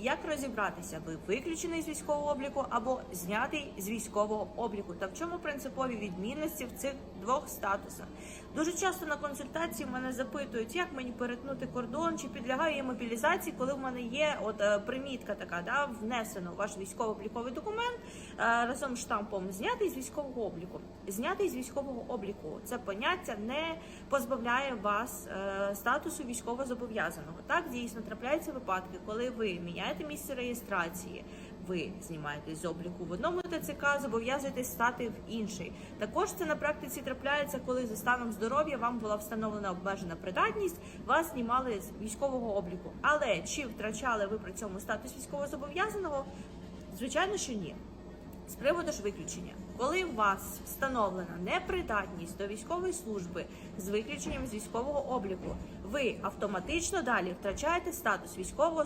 Як розібратися, ви виключений з військового обліку або знятий з військового обліку? Та в чому принципові відмінності в цих двох статусах? Дуже часто на консультації мене запитують, як мені перетнути кордон, чи підлягаю я мобілізації, коли в мене є от е, примітка така, да, внесено ваш військово-обліковий документ разом з штампом знятий з військового обліку. Знятий з військового обліку це поняття не позбавляє вас е, статусу військовозобов'язаного. Так дійсно трапляються випадки, коли ви міняєте місце реєстрації. Ви знімаєтесь з обліку в одному ТЦК, зобов'язуєтесь стати в інший. Також це на практиці трапляється, коли за станом здоров'я вам була встановлена обмежена придатність, вас знімали з військового обліку. Але чи втрачали ви при цьому статус військовозобов'язаного? Звичайно, що ні. З приводу ж виключення, коли у вас встановлена непридатність до військової служби з виключенням з військового обліку, ви автоматично далі втрачаєте статус військового